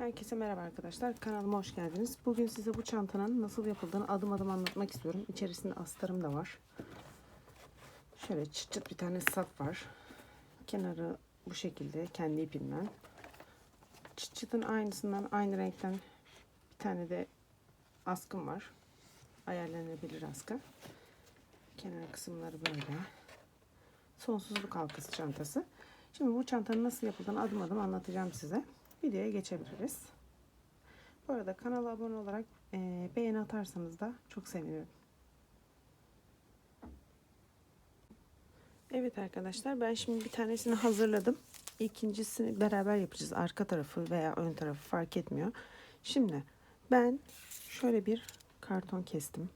Herkese merhaba arkadaşlar. Kanalıma hoş geldiniz. Bugün size bu çantanın nasıl yapıldığını adım adım anlatmak istiyorum. İçerisinde astarım da var. Şöyle çıt çıt bir tane sap var. Kenarı bu şekilde kendi ipimden. Çıt çıtın aynısından aynı renkten bir tane de askım var. Ayarlanabilir askı. Kenar kısımları böyle. Sonsuzluk halkası çantası. Şimdi bu çantanın nasıl yapıldığını adım adım anlatacağım size. Videoya geçebiliriz. Bu arada kanala abone olarak e, beğeni atarsanız da çok sevinirim. Evet arkadaşlar ben şimdi bir tanesini hazırladım. İkincisini beraber yapacağız. Arka tarafı veya ön tarafı fark etmiyor. Şimdi ben şöyle bir karton kestim.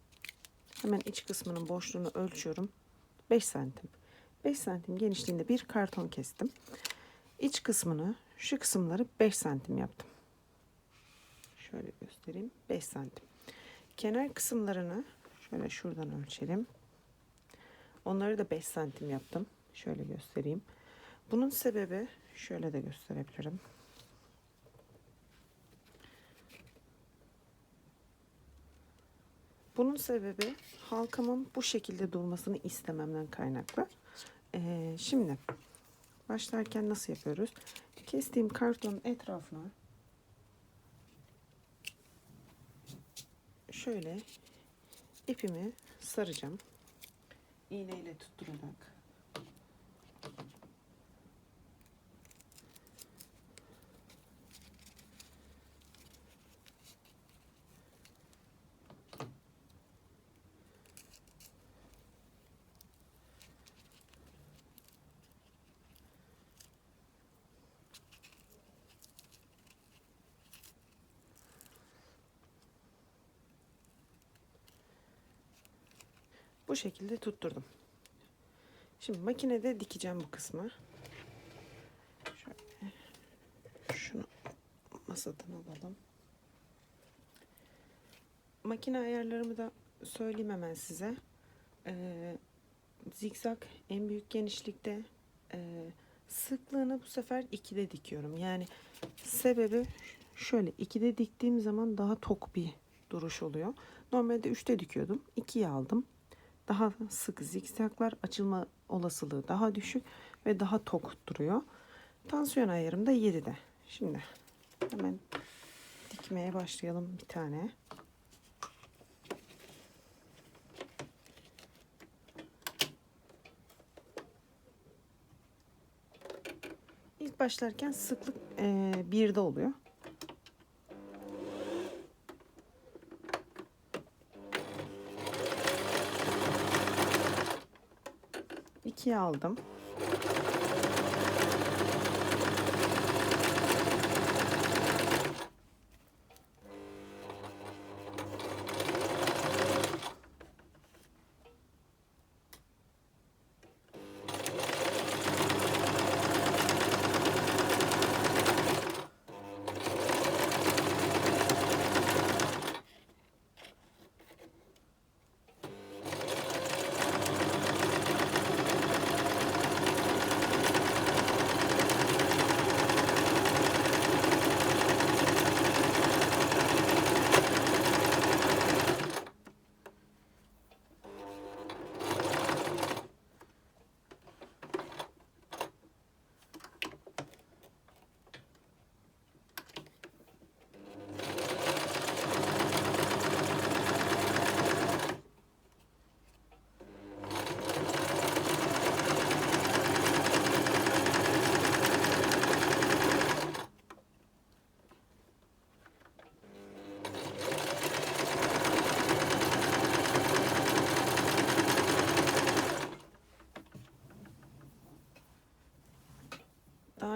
Hemen iç kısmının boşluğunu ölçüyorum. 5 santim. 5 santim genişliğinde bir karton kestim. İç kısmını şu kısımları 5 santim yaptım. Şöyle göstereyim. 5 santim. Kenar kısımlarını şöyle şuradan ölçelim. Onları da 5 santim yaptım. Şöyle göstereyim. Bunun sebebi şöyle de gösterebilirim. Bunun sebebi halkamın bu şekilde durmasını istememden kaynaklı. Ee, şimdi başlarken nasıl yapıyoruz? Kestiğim kartonun etrafına şöyle ipimi saracağım. İğneyle tutturarak. Bu şekilde tutturdum. Şimdi makinede dikeceğim bu kısmı. Şöyle şunu masadan alalım. Makine ayarlarımı da söyleyeyim hemen size. Ee, zikzak en büyük genişlikte ee, sıklığını bu sefer 2'de dikiyorum. Yani sebebi şöyle 2'de diktiğim zaman daha tok bir duruş oluyor. Normalde 3'te dikiyordum. 2'ye aldım daha sık zikzaklar açılma olasılığı daha düşük ve daha tok duruyor. Tansiyon ayarım da 7'de. Şimdi hemen dikmeye başlayalım bir tane. İlk başlarken sıklık e, birde oluyor. İkiye aldım.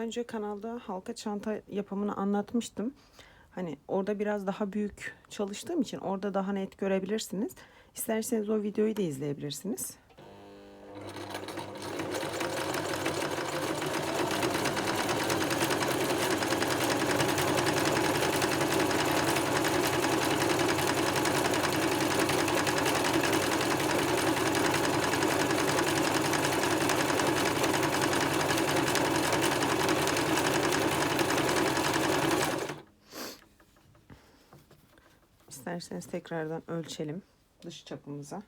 Önce kanalda halka çanta yapımını anlatmıştım. Hani orada biraz daha büyük çalıştığım için orada daha net görebilirsiniz. İsterseniz o videoyu da izleyebilirsiniz. İsterseniz tekrardan ölçelim dış çapımıza.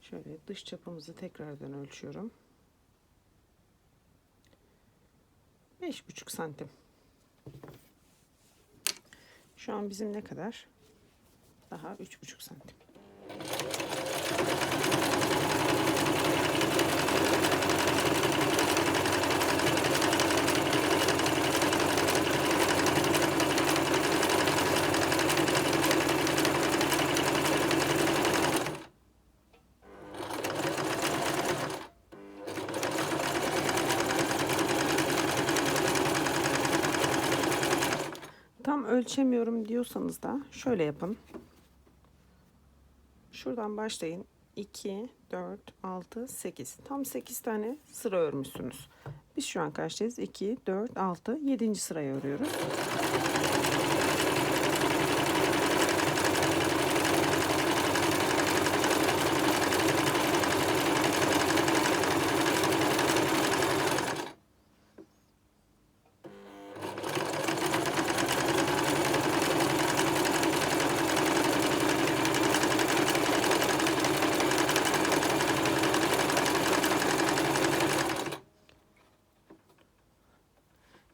Şöyle dış çapımızı tekrardan ölçüyorum. 5,5 santim. Şu an bizim ne kadar? Daha 3,5 santim. Ölçemiyorum diyorsanız da şöyle yapın. Şuradan başlayın. 2, 4, 6, 8. Tam 8 tane sıra örmüşsünüz. Biz şu an kaçtayız? 2, 4, 6, 7. sırayı örüyoruz.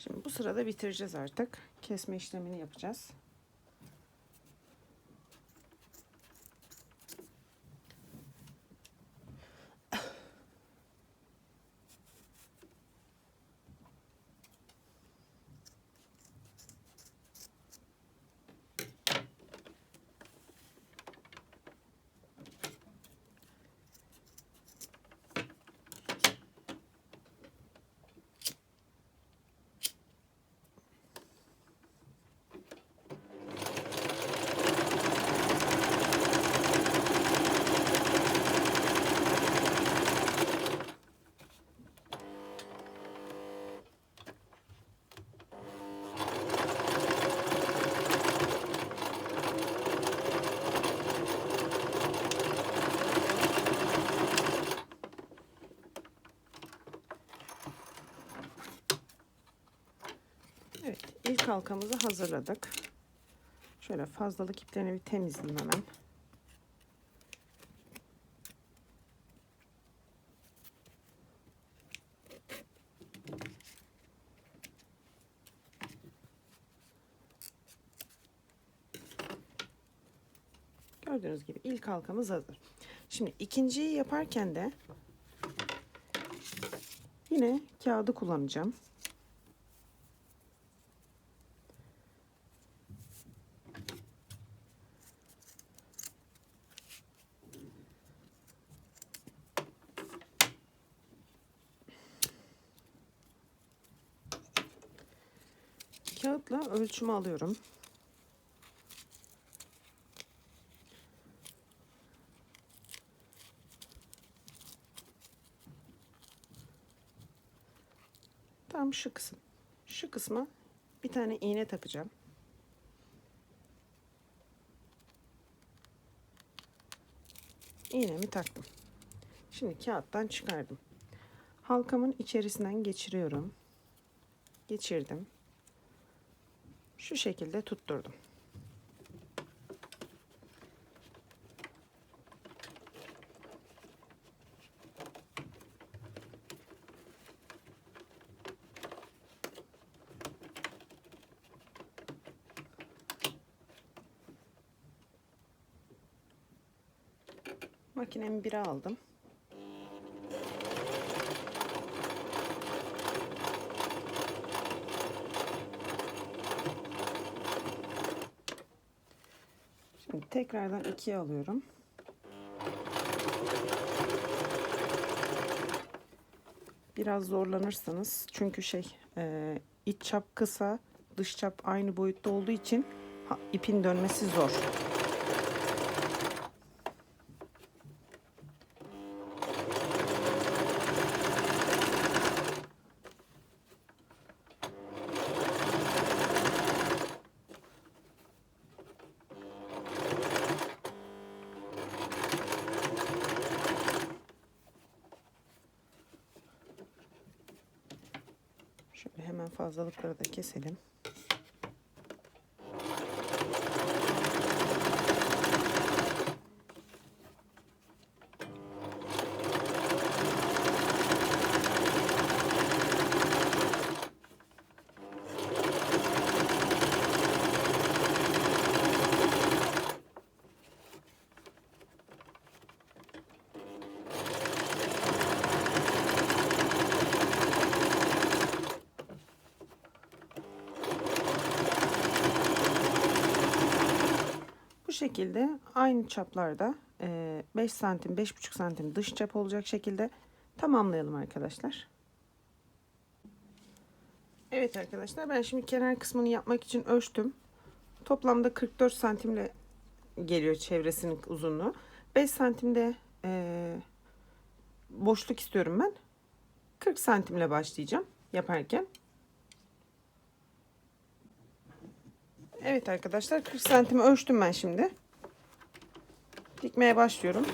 Şimdi bu sırada bitireceğiz artık. Kesme işlemini yapacağız. Evet, ilk halkamızı hazırladık. Şöyle fazlalık iplerini bir temizleyeyim hemen. Gördüğünüz gibi ilk halkamız hazır. Şimdi ikinciyi yaparken de yine kağıdı kullanacağım. Ölçümü alıyorum. Tam şu kısım. Şu kısma bir tane iğne takacağım. İğnemi taktım. Şimdi kağıttan çıkardım. Halkamın içerisinden geçiriyorum. Geçirdim. Şu şekilde tutturdum. Makinemi bire aldım. Şimdi tekrardan ikiye alıyorum. Biraz zorlanırsınız. Çünkü şey e, iç çap kısa, dış çap aynı boyutta olduğu için ha, ipin dönmesi zor. Fazlalıkları da keselim. Şekilde aynı çaplarda e, 5 santim 5,5 santim dış çap olacak şekilde tamamlayalım arkadaşlar. Evet arkadaşlar ben şimdi kenar kısmını yapmak için ölçtüm. Toplamda 44 santimle geliyor çevresinin uzunluğu. 5 santimde e, boşluk istiyorum ben. 40 santimle başlayacağım yaparken. Evet arkadaşlar 40 santimi ölçtüm ben şimdi. Dikmeye başlıyorum.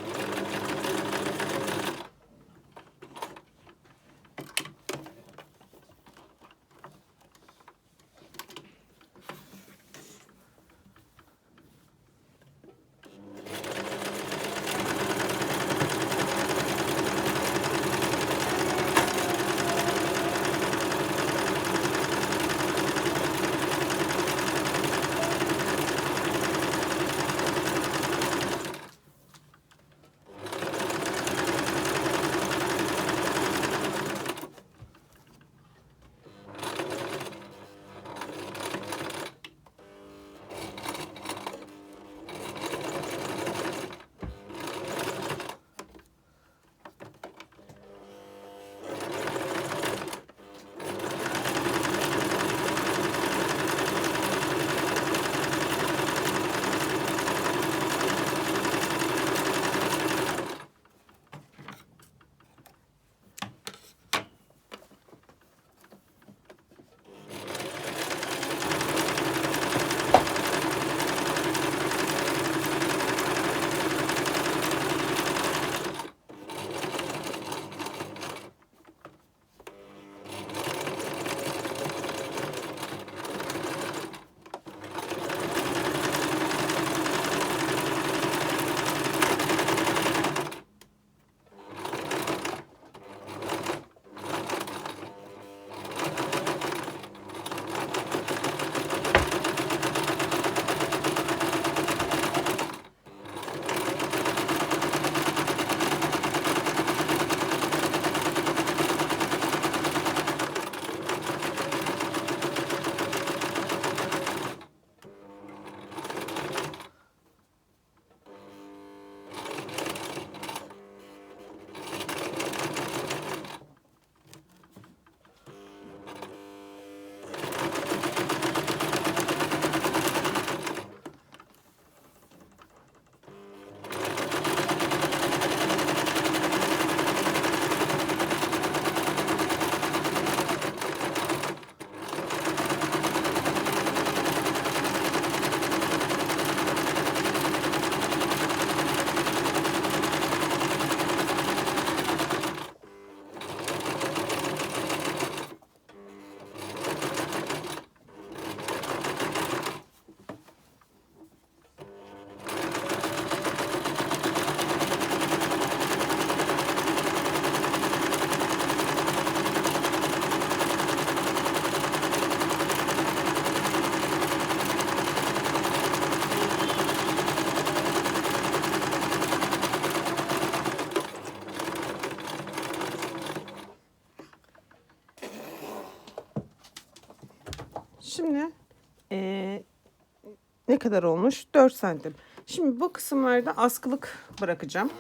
Ne kadar olmuş? 4 santim. Şimdi bu kısımlarda askılık bırakacağım.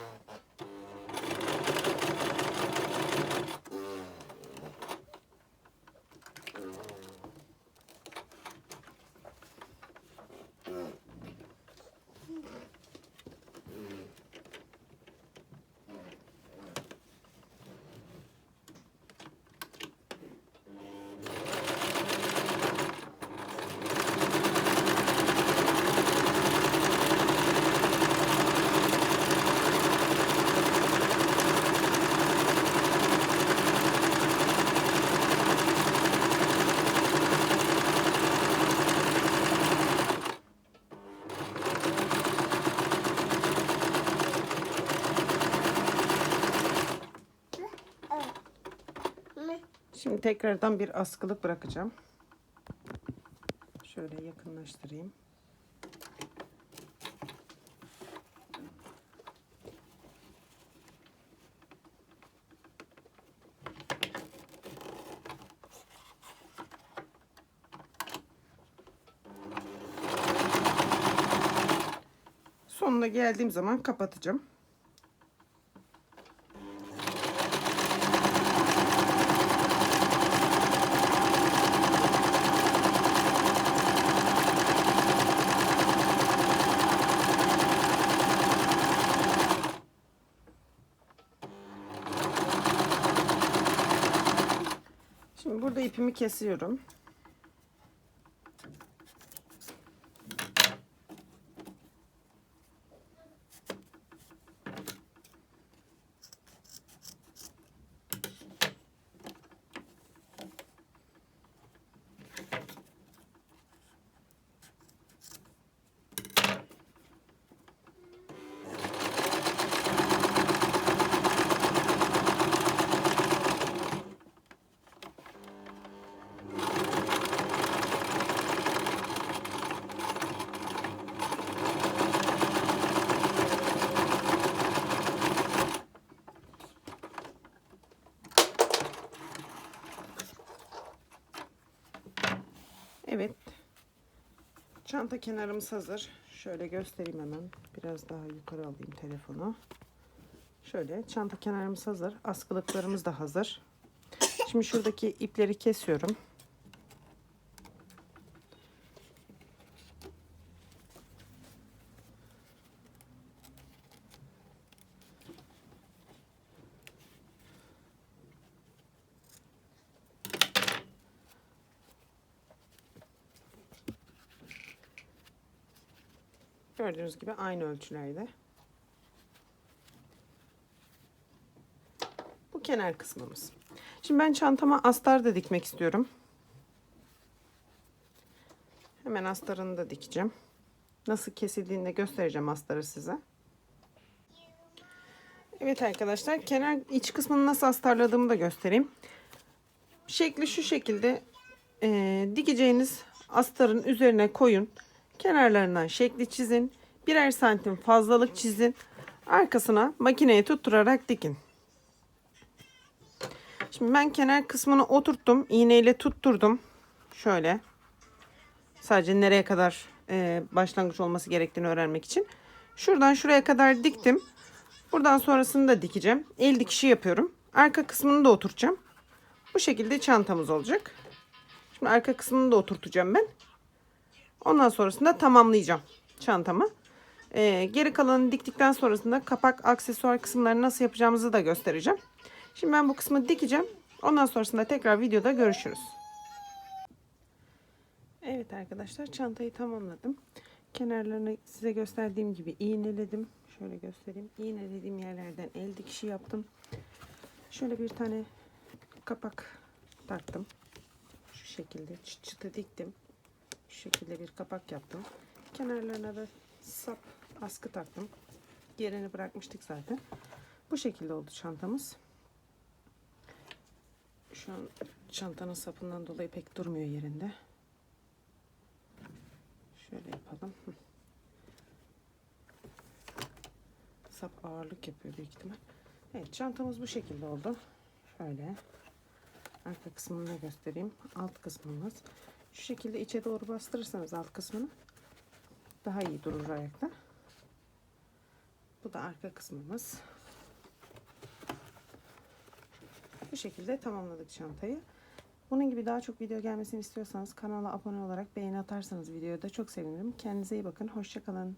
Şimdi tekrardan bir askılık bırakacağım. Şöyle yakınlaştırayım. sonuna geldiğim zaman kapatacağım. Şimdi burada ipimi kesiyorum. Evet. Çanta kenarımız hazır. Şöyle göstereyim hemen. Biraz daha yukarı alayım telefonu. Şöyle çanta kenarımız hazır. Askılıklarımız da hazır. Şimdi şuradaki ipleri kesiyorum. Gördüğünüz gibi aynı ölçülerde. Bu kenar kısmımız. Şimdi ben çantama astar da dikmek istiyorum. Hemen astarını da dikeceğim. Nasıl kesildiğini de göstereceğim astarı size. Evet arkadaşlar kenar iç kısmını nasıl astarladığımı da göstereyim. Şekli şu şekilde e, dikeceğiniz astarın üzerine koyun. Kenarlarından şekli çizin. Birer santim fazlalık çizin. Arkasına makineye tutturarak dikin. Şimdi ben kenar kısmını oturttum. İğneyle tutturdum. Şöyle. Sadece nereye kadar e, başlangıç olması gerektiğini öğrenmek için. Şuradan şuraya kadar diktim. Buradan sonrasını da dikeceğim. El dikişi yapıyorum. Arka kısmını da oturtacağım. Bu şekilde çantamız olacak. Şimdi arka kısmını da oturtacağım ben. Ondan sonrasında tamamlayacağım çantamı. Ee, geri kalanını diktikten sonrasında kapak aksesuar kısımlarını nasıl yapacağımızı da göstereceğim. Şimdi ben bu kısmı dikeceğim. Ondan sonrasında tekrar videoda görüşürüz. Evet arkadaşlar çantayı tamamladım. Kenarlarını size gösterdiğim gibi iğneledim. Şöyle göstereyim. İğnelediğim yerlerden el dikişi yaptım. Şöyle bir tane kapak taktım. Şu şekilde çıt çıtı diktim. Şu şekilde bir kapak yaptım. Kenarlarına da sap askı taktım. Yerini bırakmıştık zaten. Bu şekilde oldu çantamız. Şu an çantanın sapından dolayı pek durmuyor yerinde. Şöyle yapalım. Sap ağırlık yapıyor büyük ihtimal. Evet çantamız bu şekilde oldu. Şöyle. Arka kısmını da göstereyim. Alt kısmımız. Şu şekilde içe doğru bastırırsanız alt kısmını daha iyi durur ayakta. Bu da arka kısmımız. Bu şekilde tamamladık çantayı. Bunun gibi daha çok video gelmesini istiyorsanız kanala abone olarak beğeni atarsanız videoda çok sevinirim. Kendinize iyi bakın. Hoşçakalın.